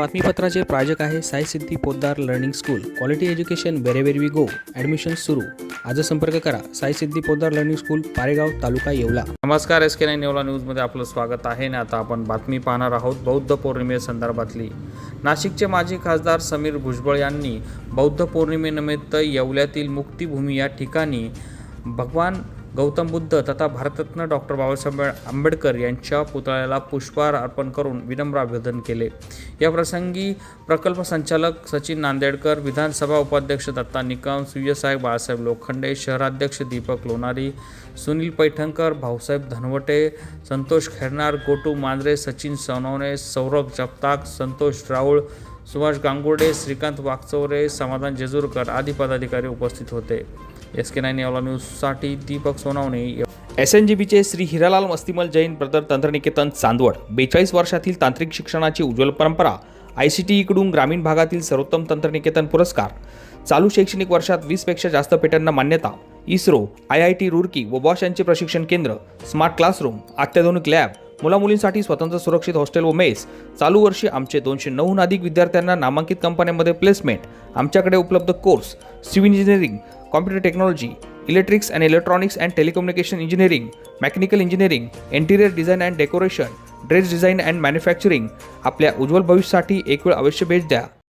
बातमीपत्राचे प्रायोजक आहे Sai Siddhi Poddar learning school. Quality education wherever we go admission सुरू. आज संपर्क करा. साई सिद्धी पोद्दार लर्निंग स्कूल पारेगाव तालुका येवला. नमस्कार एस के नाईन नेवला न्यूजमध्ये आपलं स्वागत आहे. आणि आता आपण बातमी पाहणार आहोत बौद्ध पौर्णिमेसंदर्भातली नाशिकचे माजी खासदार समीर भुजबळ यांनी बौद्ध पौर्णिमेनिमित्त येवल्यातील मुक्तिभूमी या ठिकाणी भगवान गौतम बुद्ध तथा भारतरत्न डॉक्टर बाबासाहेब आंबेडकर यांच्या पुतळ्याला पुष्पहार अर्पण करून विनम्र अभिवादन केले. या प्रसंगी प्रकल्प संचालक सचिन नांदेडकर विधानसभा उपाध्यक्ष दत्ता निकम सूर्यसाहेब बाळासाहेब लोखंडे शहराध्यक्ष दीपक लोणारी सुनील पैठणकर भाऊसाहेब धनवटे संतोष खेरणार गोटू मांजरे सचिन सोनवणे सौरभ जगताक संतोष राऊळ सुभाष गांगुर्डे श्रीकांत वाकचौरे समाधान जेजूरकर आदी पदाधिकारी उपस्थित होते. एस के नाईन यावला न्यूजसाठी Deepak Sonawane. S N G बीचे श्री हिरालाल मस्तिमल जैन ब्रदर तंत्रनिकेतन चांदवड. बेचाळीस वर्षातील तांत्रिक शिक्षणाची उज्ज्वल परंपरा आय सी टी ईकडून ग्रामीण भागातील सर्वोत्तम तंत्रनिकेतन पुरस्कार. चालू शैक्षणिक वर्षात वीसपेक्षा जास्त पेटांना मान्यता. ISRO I I T Roorkee व बॉश यांचे प्रशिक्षण केंद्र स्मार्ट क्लासरूम अत्याधुनिक लॅब मुलामुलींसाठी स्वतंत्र सुरक्षित हॉस्टेल व मेस. चालू वर्षी आमचे दोनशे नऊहून अधिक विद्यार्थ्यांना नामांकित कंपन्यांमध्ये प्लेसमेंट आमच्याकडे उपलब्ध course civil engineering computer technology electrics and electronics and telecommunication engineering mechanical engineering interior design and decoration dress design and manufacturing आपल्या उज्ज्वल भविष्यासाठी एक वेळ अवश्य भेट द्या.